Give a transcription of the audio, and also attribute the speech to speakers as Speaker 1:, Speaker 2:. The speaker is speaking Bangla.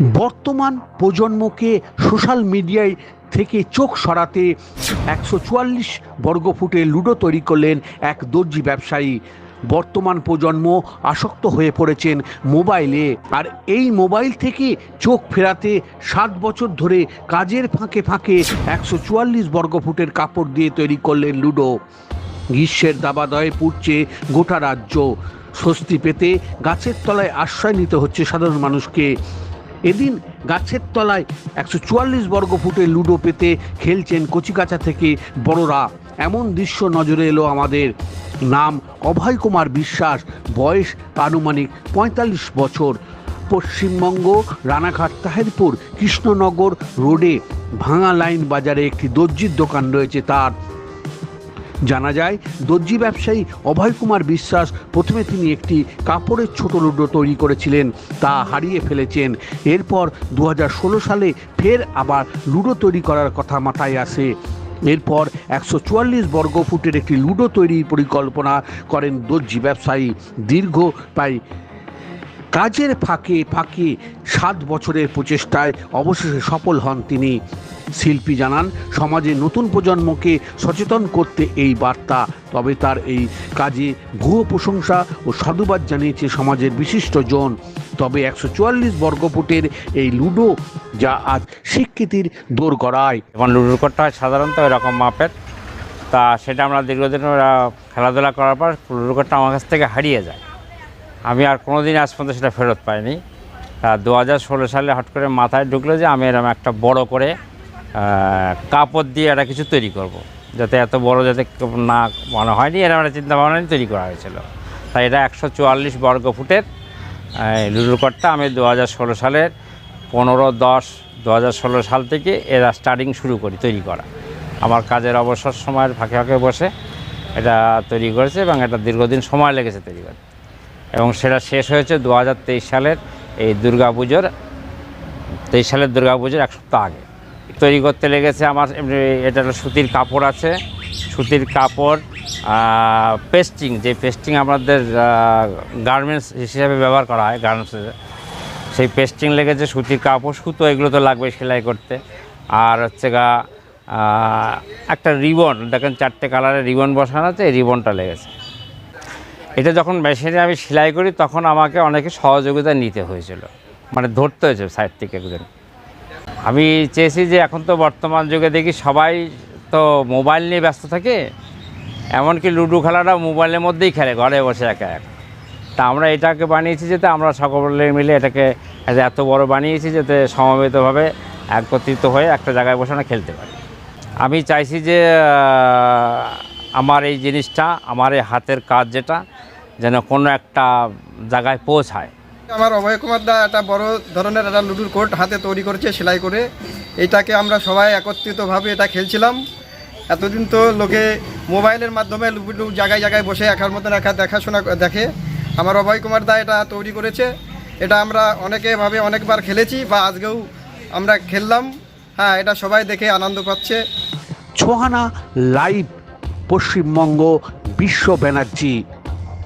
Speaker 1: বর্তমান প্রজন্মকে সোশ্যাল মিডিয়ায় থেকে চোখ সরাতে একশো চুয়াল্লিশ বর্গফুটে লুডো তৈরি করলেন এক দর্জি ব্যবসায়ী। বর্তমান প্রজন্ম আসক্ত হয়ে পড়েছেন মোবাইলে। আর এই মোবাইল থেকে চোখ ফেরাতে সাত বছর ধরে কাজের ফাঁকে ফাঁকে একশো চুয়াল্লিশ বর্গফুটের কাপড় দিয়ে তৈরি করলেন লুডো। গ্রীষ্মের দাবাদয়ে পুড়ছে গোটা রাজ্য। স্বস্তি পেতে গাছের তলায় আশ্রয় নিতে হচ্ছে সাধারণ মানুষকে। এদিন গাছের তলায় একশো চুয়াল্লিশ বর্গ ফুটে লুডো পেতে খেলছেন কচিকাচা থেকে বড়রা। এমন দৃশ্য নজরে এলো আমাদের। নাম অভয় কুমার বিশ্বাস, বয়স আনুমানিক পঁয়তাল্লিশ বছর। পশ্চিমবঙ্গ, রানাঘাট, তাহেরপুর, কৃষ্ণনগর রোডে ভাঙা লাইন বাজারে একটি দর্জির দোকান রয়েছে তার। জানা যায়, দর্জি ব্যবসায়ী অভয় কুমার বিশ্বাস প্রথমে তিনি একটি কাপড়ের ছোট লুডো তৈরি করেছিলেন, তা হারিয়ে ফেলেছেন। এরপর দু হাজার ষোলো সালে ফের আবার লুডো তৈরি করার কথা মাথায় আসে। এরপর একশো চুয়াল্লিশ বর্গ ফুটের একটি লুডো তৈরির পরিকল্পনা করেন দর্জি ব্যবসায়ী। দীর্ঘ প্রায় কাজের ফাঁকে ফাঁকে সাত বছরের প্রচেষ্টায় অবশেষে সফল হন তিনি। শিল্পী জানান, সমাজে নতুন প্রজন্মকে সচেতন করতে এই বার্তা, তবে তার এই কাজে ভুয়ো প্রশংসা ও সাধুবাদ জানিয়েছে সমাজের বিশিষ্ট জন তবে একশো চুয়াল্লিশ বর্গফুটের এই লুডো যা আজ স্বীকৃতির দোর গড়ায়।
Speaker 2: এবং লুডোর কোর্টটা হয় সাধারণত এরকম মাপের। তা সেটা আমরা দীর্ঘদিন খেলাধুলা করার পর লুডোর কোর্টটা আমার কাছ থেকে হারিয়ে যায়। আমি আর কোনো দিন আজ পর্যন্ত সেটা ফেরত পাইনি। দু হাজার ষোলো সালে হট করে মাথায় ঢুকলো যে আমি এরকম একটা বড় করে কাপড় দিয়ে একটা কিছু তৈরি করব। যাতে এত বড় যাতে না মনে হয়নি, এরকম একটা চিন্তা ভাবনা তৈরি করা হয়েছিল। তাই এটা একশো চুয়াল্লিশ বর্গ ফুটের লুডোর কোর্টটা আমি দু হাজার ষোলো সালের পনেরো দশ দু হাজার ষোলো সাল থেকে এরা স্টার্টিং শুরু করি, তৈরি করা। আমার কাজের অবসর সময়ের ফাঁকে ফাঁকে বসে এটা তৈরি করেছে এবং এটা দীর্ঘদিন সময় লেগেছে তৈরি করতে এবং সেটা শেষ হয়েছে দু হাজার তেইশ সালের এই দুর্গা পুজোর তেইশ সালের দুর্গা পুজোর এক সপ্তাহ আগে। তৈরি করতে লেগেছে আমার এটা হলো সুতির কাপড় আছে। সুতির কাপড় পেস্টিং যে পেস্টিং আমাদের গার্মেন্টস হিসেবে ব্যবহার করা হয় গার্মেন্টসে সেই পেস্টিং লেগেছে সুতির কাপড়, সুতো এগুলো তো লাগবে সেলাই করতে। আর হচ্ছে গা একটা রিবন, দেখেন চারটে কালারের রিবন বসানো আছে, এই রিবনটা লেগেছে। এটা যখন মেশিনে আমি সেলাই করি, তখন আমাকে অনেকে সহযোগিতা নিতে হয়েছিল। মানে ধরতে হয়েছে সাইড থেকে একজন। আমি চেয়েছি যে এখন তো বর্তমান যুগে দেখি সবাই তো মোবাইল নিয়ে ব্যস্ত থাকে, এমনকি লুডো খেলাটা মোবাইলের মধ্যেই খেলে, ঘরে বসে একা এক। তা আমরা এটাকে বানিয়েছি যাতে আমরা সকলে মিলে এটাকে এত বড় বানিয়েছি যাতে সমবেতভাবে একত্রিত হয়ে একটা জায়গায় বসে আমরা খেলতে পারি। আমি চাইছি যে আমার এই জিনিসটা, আমার এই হাতের কাজ যেটা যেন কোনো একটা জায়গায় পৌঁছায়।
Speaker 3: আমার অভয় কুমার দা একটা বড় ধরনের একটা লুডুর কোর্ট হাতে তৈরি করেছে সেলাই করে। এটাকে আমরা সবাই একত্রিতভাবে এটা খেলছিলাম। এতদিন তো লোকে মোবাইলের মাধ্যমে লুডু জায়গায় জায়গায় বসে একার মতন একা দেখাশোনা দেখে। আমার অভয় কুমার দা এটা তৈরি করেছে। এটা আমরা অনেকেভাবে অনেকবার খেলেছি বা আজকেও আমরা খেললাম। হ্যাঁ এটা সবাই দেখে আনন্দ পাচ্ছে।
Speaker 1: ছোহানা লাইভ পশ্চিমবঙ্গ বিশ্ব ব্যানার্জি